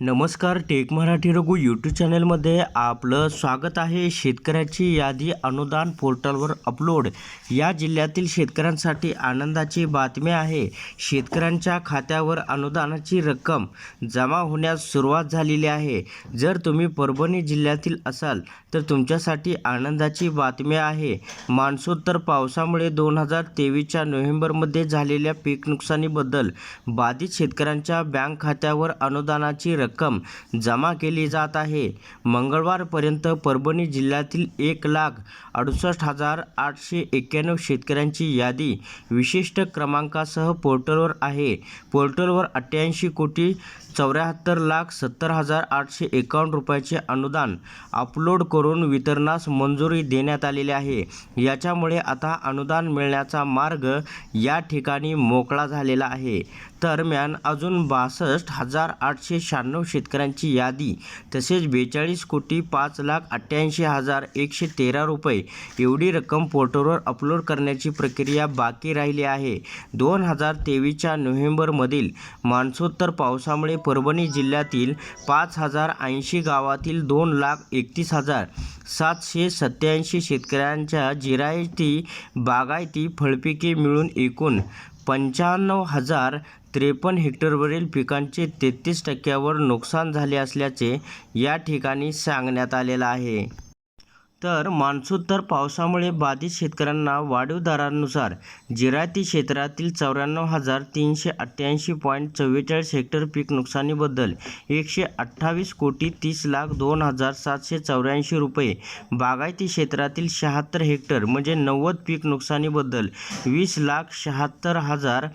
नमस्कार take Marathi Raghu YouTube चॅनलमध्ये आपलं स्वागत आहे. शेतकऱ्याची यादी अनुदान पोर्टलवर अपलोड. या जिल्ह्यातील शेतकऱ्यांसाठी आनंदाची बातमी आहे. शेतकऱ्यांच्या खात्यावर अनुदानाची रक्कम जमा होण्यास सुरुवात झालेली आहे. जर तुम्ही परभणी जिल्ह्यातील असाल तर तुमच्यासाठी आनंदाची बातमी आहे. मान्सूनतर पावसामुळे दोन हजार तेवीसच्या नोव्हेंबरमध्ये झालेल्या पीक नुकसानीबद्दल बाधित शेतकऱ्यांच्या बँक खात्यावर अनुदानाची रक्कम रक्कम जमा केली जात आहे. मंगळवारपर्यंत परभणी जिल्ह्यातील एक लाख अडुसष्ट हजार आठशे एक्क्याण्णव शेतकऱ्यांची यादी विशिष्ट क्रमांकासह पोर्टलवर आहे. पोर्टलवर अठ्ठ्याऐंशी कोटी चौऱ्याहत्तर लाख सत्तर हजार आठशे एकावन्न रुपयाचे अनुदान अपलोड करून वितरणास मंजुरी देण्यात आलेली आहे. याच्यामुळे आता अनुदान मिळण्याचा मार्ग या ठिकाणी मोकळा झालेला आहे. दरम्यान अजून बासष्ट हजार आठशे शहाण्णव शेतकऱ्यांची यादी तसेच बेचाळीस कोटी पाच लाख अठ्ठ्याऐंशी हजार एकशे तेरा रुपये एवढी रक्कम पोर्टलवर अपलोड करण्याची प्रक्रिया बाकी राहिली आहे. दोन हजार तेवीसच्या नोव्हेंबरमधील मान्सूनोत्तर पावसामुळे परभणी जिल्ह्यातील पाच हजार ऐंशी गावातील दोन लाख एकतीस हजार सातशे सत्याऐंशी शेतकऱ्यांच्या जिरायती बागायती फळपिके मिळून एकूण पंच्याण्णव हजार त्रेपन्न हेक्टरवरील पिकांचे तेहतीस टक्क्यावर नुकसान झाले असल्याचे या ठिकाणी सांगण्यात आलेलं आहे. तर मान्सूत्तर पावसामुळे बाधित शेतकऱ्यांना वाढीव दरानुसार जिरायती क्षेत्रातील चौऱ्याण्णव हजार तीनशे अठ्ठ्याऐंशी पॉईंट चव्वेचाळीस हेक्टर पीक नुकसानीबद्दल एकशे अठ्ठावीस कोटी तीस लाख दोन हजार सातशे चौऱ्याऐंशी रुपये बागायती क्षेत्रातील शहात्तर हेक्टर म्हणजे नव्वद पीक नुकसानीबद्दल वीस लाख शहात्तर हजार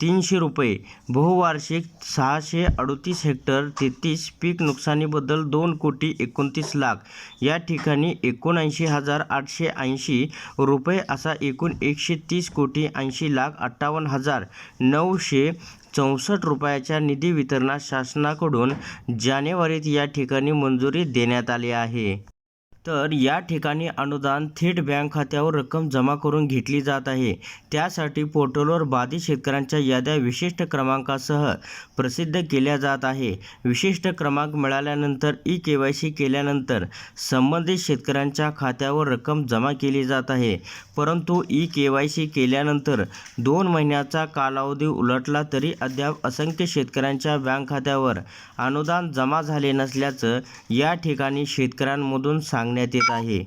तीनशे रुपये. बहुवार्षिक सहाशे अडतीस हेक्टर तेहतीस पीक नुकसानीबद्दल दोन कोटी एकोणतीस लाख. या ठिकाणी एकोणऐंशी हजार आठशे ऐंशी रुपये असा एकूण एकशे तीस कोटी ऐंशी लाख अठ्ठावन्न हजार नऊशे चौसष्ट रुपयाच्या निधी वितरणास शासनाकडून जानेवारीत या ठिकाणी मंजुरी देण्यात आली आहे. तर या ठिकाणी अनुदान थेट बँक खात्यावर रक्कम जमा करून घेतली जात आहे. त्यासाठी पोर्टलवर बाधित शेतकऱ्यांच्या याद्या विशिष्ट क्रमांकासह प्रसिद्ध केल्या जात आहे. विशिष्ट क्रमांक मिळाल्यानंतर ई के वाय सी केल्यानंतर संबंधित शेतकऱ्यांच्या खात्यावर रक्कम जमा केली जात आहे. परंतु ई के वाय सी केल्यानंतर दोन महिन्याचा कालावधी उलटला तरी अद्याप असंख्य शेतकऱ्यांच्या बँक खात्यावर अनुदान जमा झाले नसल्याचं या ठिकाणी शेतकऱ्यांमधून सांगण्यात येत आहे.